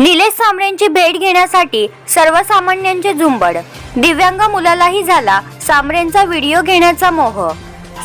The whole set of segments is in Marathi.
निलेश सामरेंची भेट घेण्यासाठी सर्वसामान्यांचे झुंबड. दिव्यांग मुलालाही झाला सांबरेंचा व्हिडिओ घेण्याचा मोह.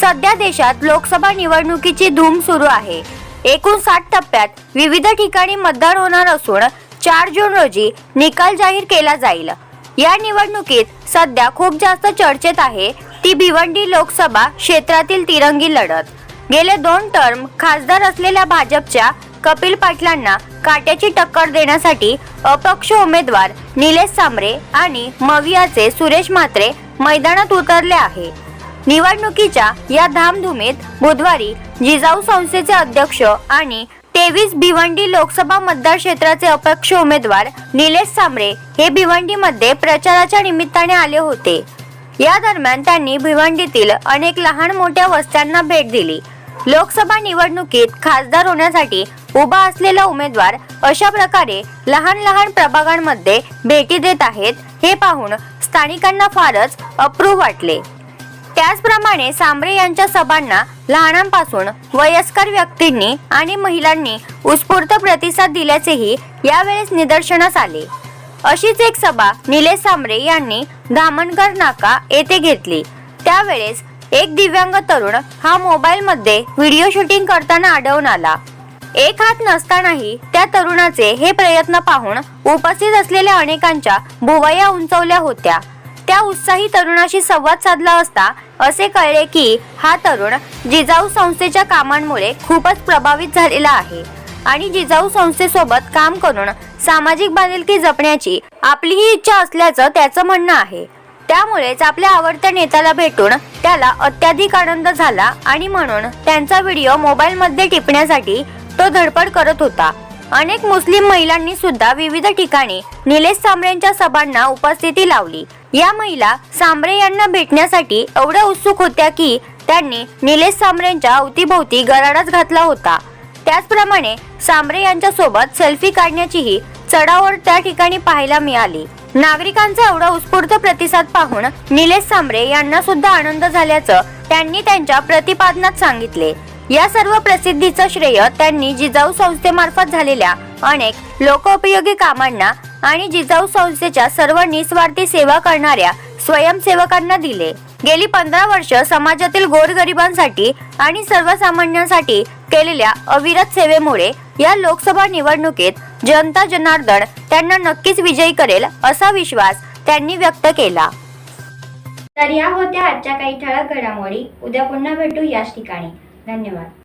सध्या देशात लोकसभा निवडणुकीची धूम सुरू आहे. एकूण साठ टप्प्यात विविध ठिकाणी मतदान होणार असून चार जून रोजी निकाल जाहीर केला जाईल. या निवडणुकीत सध्या खूप जास्त चर्चेत आहे. ती भिवंडी लोकसभा क्षेत्रातील तिरंगी लढत. गेले दोन टर्म खासदार असलेल्या भाजपच्या कपिल पाटलांना काट्याची टक्कर देण्यासाठी अपक्ष उमेदवार निलेश सांबरे आणि मवियाचे सुरेश म्हात्रे मैदानात उतरले आहे. निवडणुकीच्या या धामधुमीत बुधवारी जिजाऊ संस्थेचे अध्यक्ष आणि तेवीस भिवंडी लोकसभा मतदार क्षेत्राचे अपक्ष उमेदवार निलेश सांबरे हे भिवंडीमध्ये प्रचाराच्या निमित्ताने आले होते. या दरम्यान त्यांनी भिवंडीतील अनेक लहान मोठ्या वस्त्यांना भेट दिली. लोकसभा निवडणुकीत खासदार होण्यासाठी उभा असलेला उमेदवार अशा प्रकारे लहान लहान प्रभागांमध्ये भेटी देत आहेत हे पाहून स्थानिकांना फारच अप्रूप वाटले. त्याचप्रमाणे सांबरे यांच्या सभांना लहानांपासून वयस्कर व्यक्तींनी आणि महिलांनी उत्स्फूर्त प्रतिसाद दिल्याचेही यावेळेस निदर्शनास आले. अशीच एक सभा निलेश सांबरे यांनी धामणकर नाका येथे घेतली. त्यावेळेस एक दिव्यांग तरुण हा मोबाईल मध्ये व्हिडिओ शूटिंग करताना आढळून आला. एक हात नसतानाही त्या तरुणाचे हे प्रयत्न पाहून उपस्थित असलेल्या अनेकांच्या भुवया उंचवल्या होत्या. त्या उत्साही तरुणाशी संवाद साधला असता असे कळले की हा तरुण जिजाऊ संस्थेच्या कामांमुळे खूपच प्रभावित झालेला आहे आणि जिजाऊ संस्थेसोबत काम करून सामाजिक बांधिलकी जपण्याची आपली ही इच्छा असल्याचं त्याचं म्हणणं आहे. त्यामुळेच आपल्या आवडत्या नेत्याला भेटून त्याला अत्याधिक आनंद झाला आणि म्हणून त्यांचा व्हिडिओ मोबाईल मध्ये टिपण्यासाठी तो धडपड करत होता. अनेक मुस्लिम महिलांनी सुद्धा विविध ठिकाणी निलेश सांबरेंच्या सभांना उपस्थिती लावली. या महिला सांबरे यांना भेटण्यासाठी एवढ्या उत्सुक होत्या की त्यांनी निलेश सांबरेंच्या अवतीभोवती गराडाच घातला होता. त्याचप्रमाणे सांबरे यांच्या सोबत सेल्फी काढण्याचीही चढावर त्या ठिकाणी पाहायला मिळाली. नागरिकांचा एवढा उत्स्फूर्त प्रतिसाद पाहून निलेश सांबरे यांना सुद्धा आनंद झाल्याचं त्यांनी त्यांच्या प्रतिपादनात सांगितले. या सर्व प्रसिद्धीचं श्रेय त्यांनी जिजाऊ संस्थेमार्फत झालेल्या अनेक लोकोपयोगी कामांना आणि जिजाऊ संस्थेच्या सर्व निस्वार्थी सेवा करणाऱ्या स्वयंसेवकांना दिले. गेली पंधरा वर्ष समाजातील गोरगरिबांसाठी आणि सर्वसामान्यांसाठी केलेल्या अविरत सेवेमुळे या लोकसभा निवडणुकीत जनता जनार्दन त्यांना नक्कीच विजयी करेल असा विश्वास त्यांनी व्यक्त केला. तर या होत्या आजच्या काही ठळक घडामोडी. उद्या पुन्हा भेटू याच ठिकाणी. धन्यवाद.